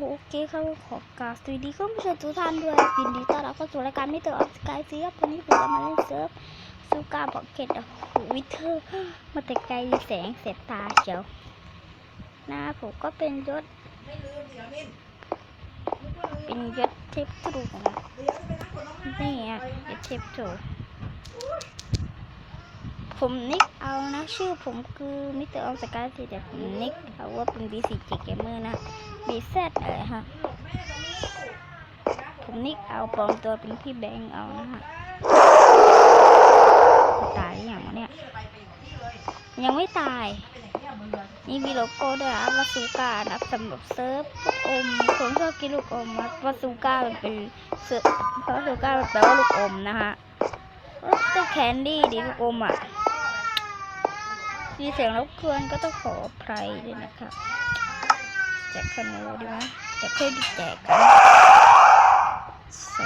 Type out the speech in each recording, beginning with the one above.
โอเคครับขอกราบสวัสดีคุณผู้ชมทุกท่านด้วยยินดีต้อนรับเข้าสู่รายการมิเตอร์ออฟสกายซีครับวันนี้ผมจะมาเล่นเซิร์ฟซูการ์บอกเก็ตวิเทอร์มาแต่ไกลแสงเสียตาเชียวหน้าผมก็เป็นยศไม่ลืมเดี๋ยวมินเป็นยศเทพทรูนะเดี๋ยวจะไปนั่งกดน้องน้ำนี่อะยศเทพทรูผมนิกเอานะ ชื่อผมคือมิเตอร์ออฟสกายซีแต่ผมนิกเอาว่าเป็น BCG Gamer นะ BZ อะไรฮะ ผมนิกเอาปลอมตัวเป็นพี่แบงค์เอานะฮะ ตายหรือยังเนี่ย ยังไม่ตาย นี่มีโลโก้ด้วยนะวาซูก้านะสำหรับเซิร์ฟลูกอมผมชอบกินลูกอมนะวาซูก้ามันเป็นเซิร์ฟวาซูก้าแปลว่าลูกอมนะฮะก็แคนดี้ดิลูกอมอะมีเสียงรบกวนก็ต้องขออภัยด้วยนะครับ แจกขนมดีไหมเดี๋ยวค่อยแจกกันใส่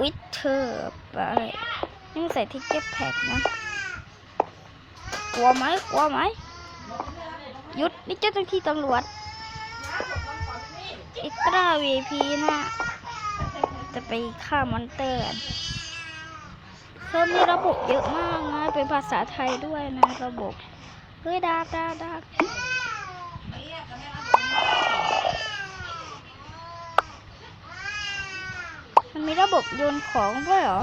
วิเทอร์ไปนี่ใส่ทิกเก็ตแพ็กนะ กลัวไหมกลัวไหมหยุดนี่เจ้าหน้าที่ตำรวจอ็กตราวีพีนะจะไปฆ่ามอนเตอร์เพิ่มมีระบบเยอะมากนะ เป็นภาษาไทยด้วยนะ ระบบ เฮ้ยดาดาดาบมันมี ระบบโยนของด้วยเหรอ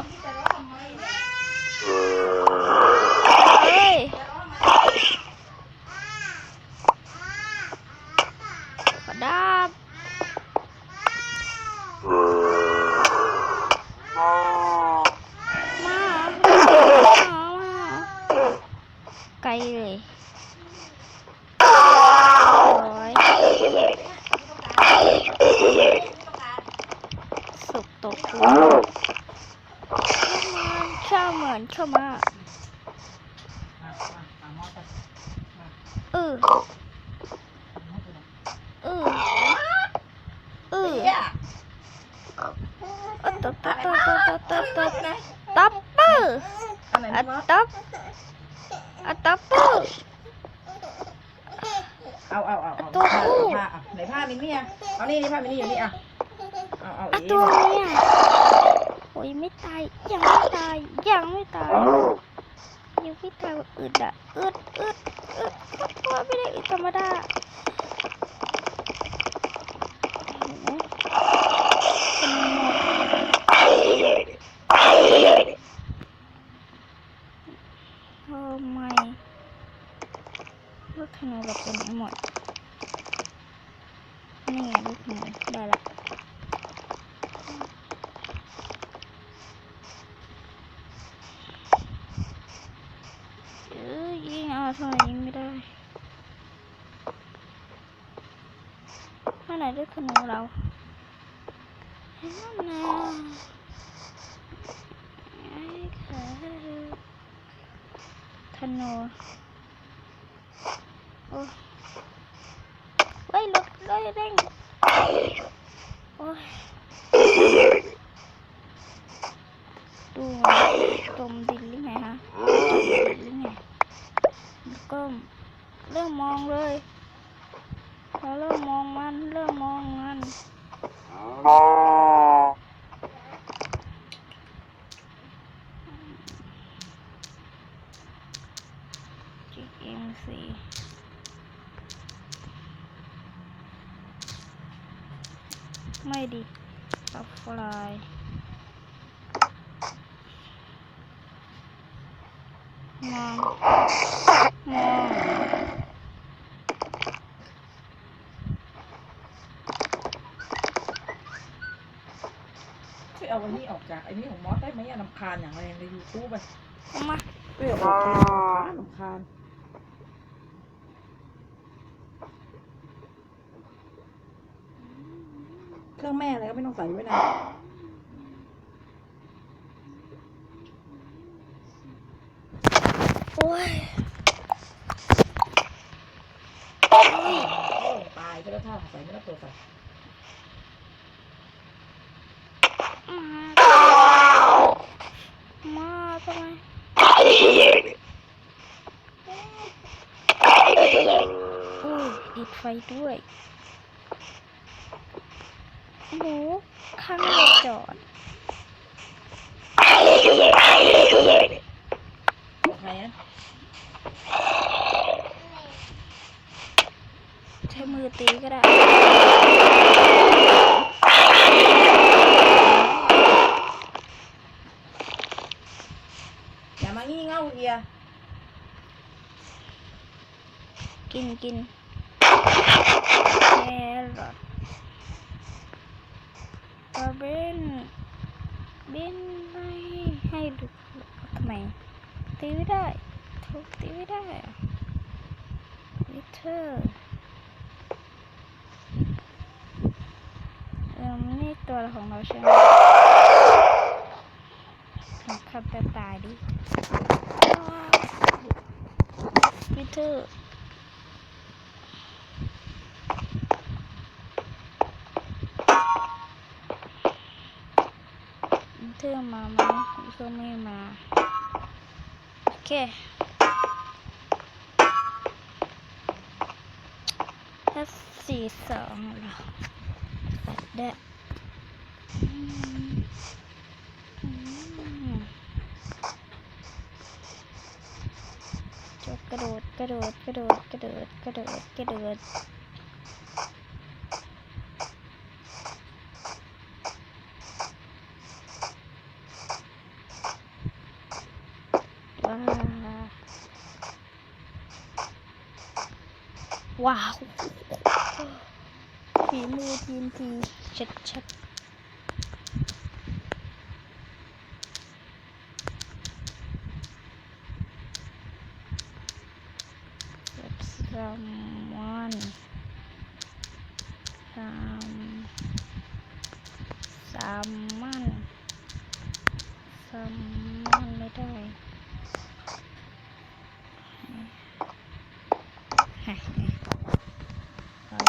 เออตับตับตับตับตับตับตับเปอร์อะตับอะตับเปอร์เอาเอาเอาเอาตัวผู้ไหนผ้ามินนี่อะเอานี่นี่ผ้ามินนี่อยู่นี่อะเอาเอาอีตัวเนี่ยโอ้ยไม่ตายยังบม่ตายยังบม่ตายยังบม่ตายบตั๊บะอึดอึดอึดตัวไม่ได้อึดธรรมดา Mm-hmm. có mua đâu. Thân nô ôi. Lục lôi đây, ôi. Tuồng tuồng gì lý này hả? Lý này con đang mong rồi. เราเริ่มมองมัน เริ่มมองมัน ออกจากไอ้นี่ของมอสได้ไหมอะลำคาญอย่างไรในยูทูบไปเอามาช่วยเอาออกจากลำคาญลำคาญเครื่องแม่อะไรก็ไม่ต้องใส่ไว้นะโอ้ยโอ้ตายไปแล้วท่าใส่ไม่ต้องตัวใส่ มามาทำไมอุ้ยติดไฟด้วยหมูข้างรถจอดบอกใครนะใช้มือตีก็ได้ อย่ามางี่เง่าเฮีย กินกินแครอทกระเบนเบนไม่ให้ดูทำไมตีไม่ได้ทุบตีไม่ได้อะวิเทอร์เออนี่ตัวของเราใช่ไหมขับแต่ตายดิวิเทอร์ เธอมาไหมเธอไม่มา โอเคถ้าสี่สองเหรอตัดได้อืมอืมจบกระโดด กระโดด กระโดด กระโดด กระโดด กระโดดว้าว ว้าวฝีมือทีมทีชัดชัดๆแซลมอนแซมแซลมอนแซลมอนไม่ได้ หา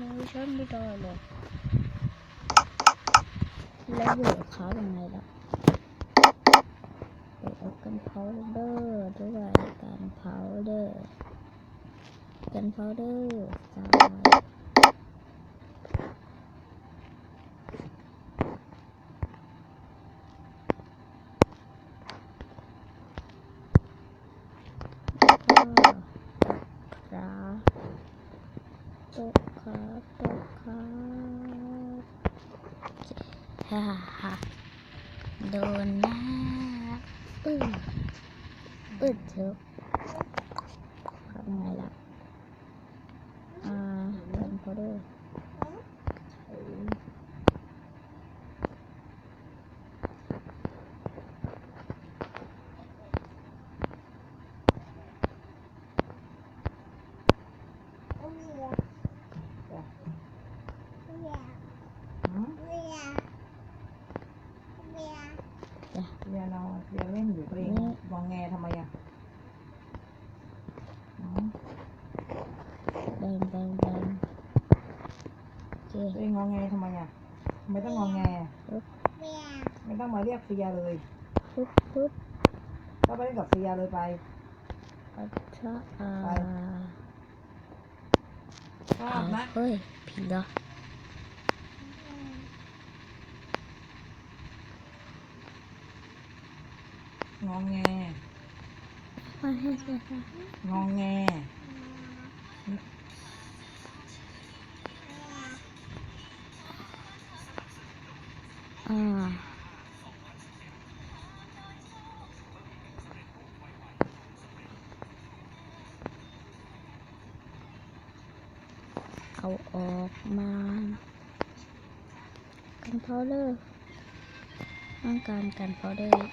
น้ำมือฉันไม่ได้เลยแล้วอยู่กับเขายังไงล่ะไปเอากันเผาเดอร์ด้วยกันเผาเดอร์กันเผาเดอร์ตายก็ราตกครับตกครับ ฮ่าฮ่าโดนหน้าอืออึดเถอะทำไงล่ะ อ่ากันพอด้วยจ้ะ เฮียเราเฮียเล่นอยู่ตัวเองมองแงทำไมอะอ๋อ แบงแบงแบงโอเค ตัวเองงองแงทำไมอะทำไมต้องงองแง ไม่ต้องมาเรียกเฟียเลยปุ๊บปุ๊บก็ไปเล่นกับเฟียเลยไปอัชะอาชอบนะเฮ้ยผิดเหรององแงไม่ให้เสียค่ะงองแง เอาออกมากันพาวเดอร์ต้องการกันพาวเดอร์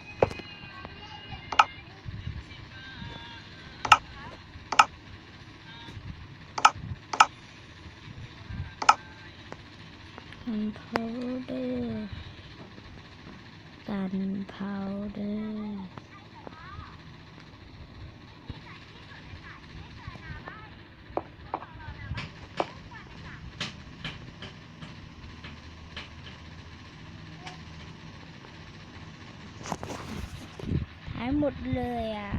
กันพาวเดอร์กันพาวเดอร์ หมดเลยอะ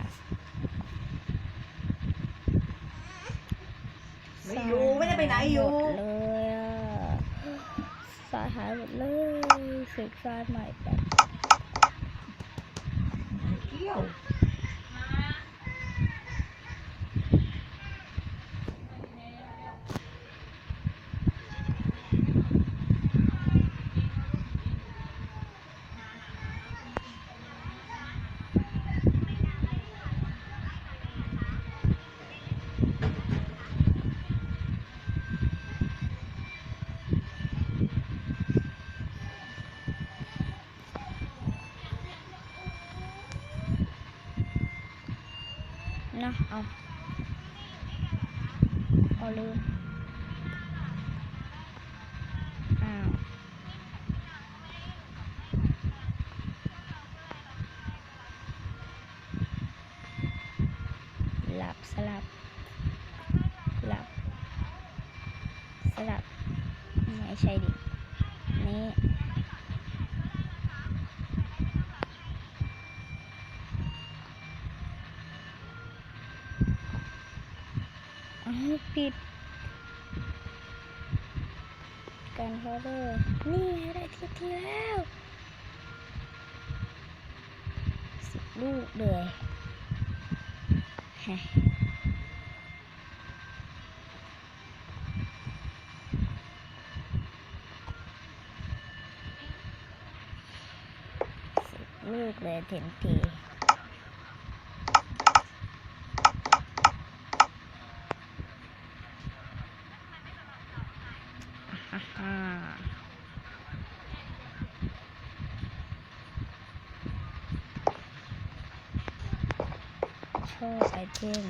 ไม่อยู่ไม่ได้ไปไหนอยู่เลยอะสายหายหมดเลยเสกสายใหม่แบบเกี่ยว না ิด การคอเลอร์นี่ได้ทีทีแล้วสิบลูกเลยสิลูกเลยเต็มที ก็ไอเทม